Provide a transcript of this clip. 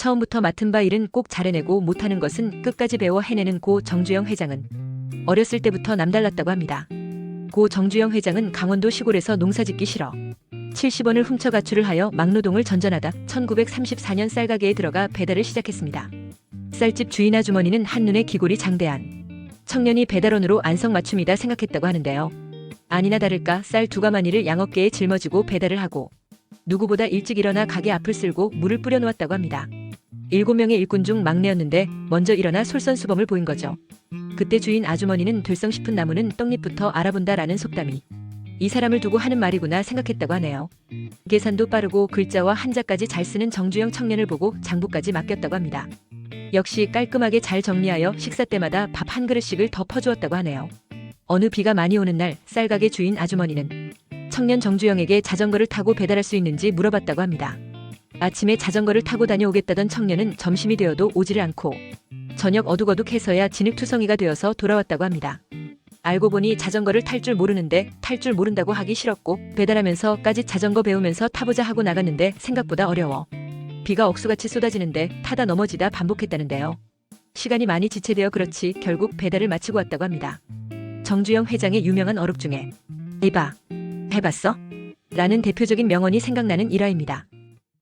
처음부터 맡은 바 일은 꼭 잘해내고 못하는 것은 끝까지 배워 해내는 고 정주영 회장은 어렸을 때부터 남달랐다고 합니다. 고 정주영 회장은 강원도 시골에서 농사짓기 싫어 70원을 훔쳐 가출을 하여 막노동을 전전하다 1934년 쌀가게에 들어가 배달을 시작했습니다. 쌀집 주인 아주머니는 한눈에 기골이 장대한 청년이 배달원으로 안성맞춤이다 생각했다고 하는데요. 아니나 다를까 쌀 두 가마니를 양어깨에 짊어지고 배달을 하고 누구보다 일찍 일어나 가게 앞을 쓸고 물을 뿌려 놓았다고 합니다. 일곱 명의 일꾼 중 막내였는데 먼저 일어나 솔선수범을 보인 거죠. 그때 주인 아주머니는 들성 싶은 나무는 떡잎부터 알아본다라는 속담이 이 사람을 두고 하는 말이구나 생각했다고 하네요. 계산도 빠르고 글자와 한자까지 잘 쓰는 정주영 청년을 보고 장부까지 맡겼다고 합니다. 역시 깔끔하게 잘 정리하여 식사 때마다 밥 한 그릇씩을 더 퍼주었다고 하네요. 어느 비가 많이 오는 날 쌀가게 주인 아주머니는 청년 정주영에게 자전거를 타고 배달할 수 있는지 물어봤다고 합니다. 아침에 자전거를 타고 다녀오겠다던 청년은 점심이 되어도 오지를 않고 저녁 어둑어둑해서야 진흙투성이가 되어서 돌아왔다고 합니다. 알고 보니 자전거를 탈 줄 모르는데 탈 줄 모른다고 하기 싫었고 배달하면서까지 자전거 배우면서 타보자 하고 나갔는데 생각보다 어려워. 비가 억수같이 쏟아지는데 타다 넘어지다 반복했다는데요. 시간이 많이 지체되어 그렇지 결국 배달을 마치고 왔다고 합니다. 정주영 회장의 유명한 어록 중에 이봐 해봤어? 라는 대표적인 명언이 생각나는 일화입니다.